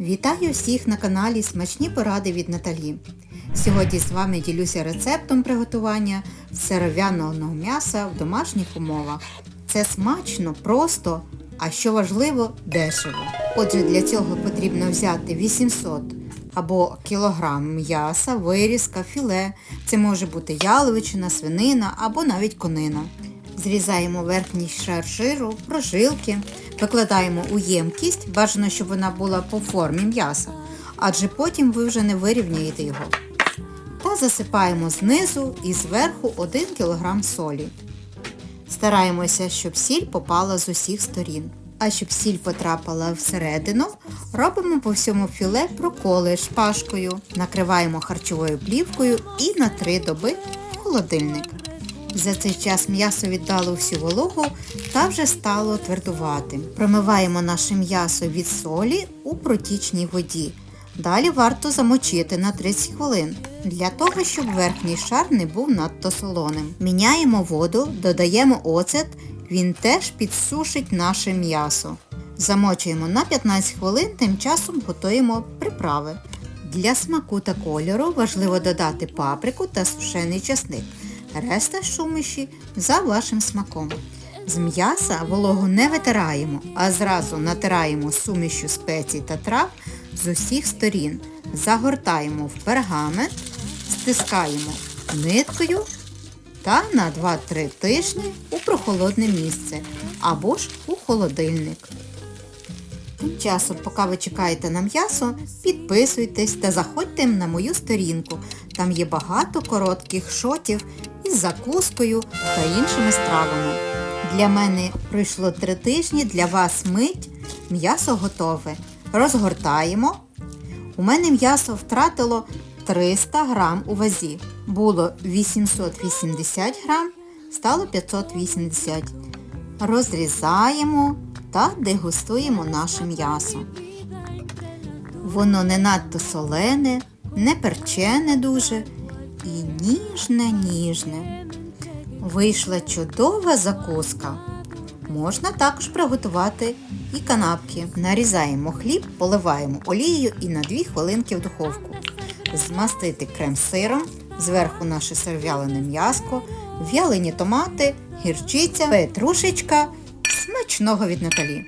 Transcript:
Вітаю всіх на каналі Смачні поради від Наталі. Сьогодні з вами ділюся рецептом приготування сиров'яного м'яса в домашніх умовах. Це смачно, просто, а що важливо, дешево. Отже, для цього потрібно взяти 800 або кілограм м'яса, вирізка, філе. Це може бути яловичина, свинина або навіть конина. Зрізаємо верхній шар жиру, прожилки, викладаємо у ємкість, бажано, щоб вона була по формі м'яса, адже потім ви вже не вирівняєте його. Та засипаємо знизу і зверху 1 кг солі. Стараємося, щоб сіль попала з усіх сторін. А щоб сіль потрапила всередину, робимо по всьому філе проколи шпажкою, накриваємо харчовою плівкою і на 3 доби в холодильник. За цей час м'ясо віддало всю вологу та вже стало твердуватим. Промиваємо наше м'ясо від солі у протічній воді. Далі варто замочити на 30 хвилин, для того, щоб верхній шар не був надто солоним. Міняємо воду, додаємо оцет, він теж підсушить наше м'ясо. Замочуємо на 15 хвилин, тим часом готуємо приправи. Для смаку та кольору важливо додати паприку та сушений часник. Решта шумиші за вашим смаком. З м'яса вологу не витираємо, а зразу натираємо сумішю спецій та трав з усіх сторін. Загортаємо в пергамент, стискаємо ниткою та на 2-3 тижні у прохолодне місце або ж у холодильник. Тим часом, поки ви чекаєте на м'ясо, підписуйтесь та заходьте на мою сторінку. Там є багато коротких шотів із закускою та іншими стравами. Для мене пройшло 3 тижні, для вас мить. М'ясо готове. Розгортаємо. У мене м'ясо втратило 300 грам у вазі. Було 880 грам, стало 580. Розрізаємо та дегустуємо наше м'ясо. Воно не надто солене, не перчене дуже і ніжне-ніжне. Вийшла чудова закуска. Можна також приготувати і канапки. Нарізаємо хліб, поливаємо олією і на 2 хвилинки в духовку. Змастити крем сиром, зверху наше серв'ялене м'яско, в'ялені томати, гірчиця, петрушечка. Смачного від Наталі!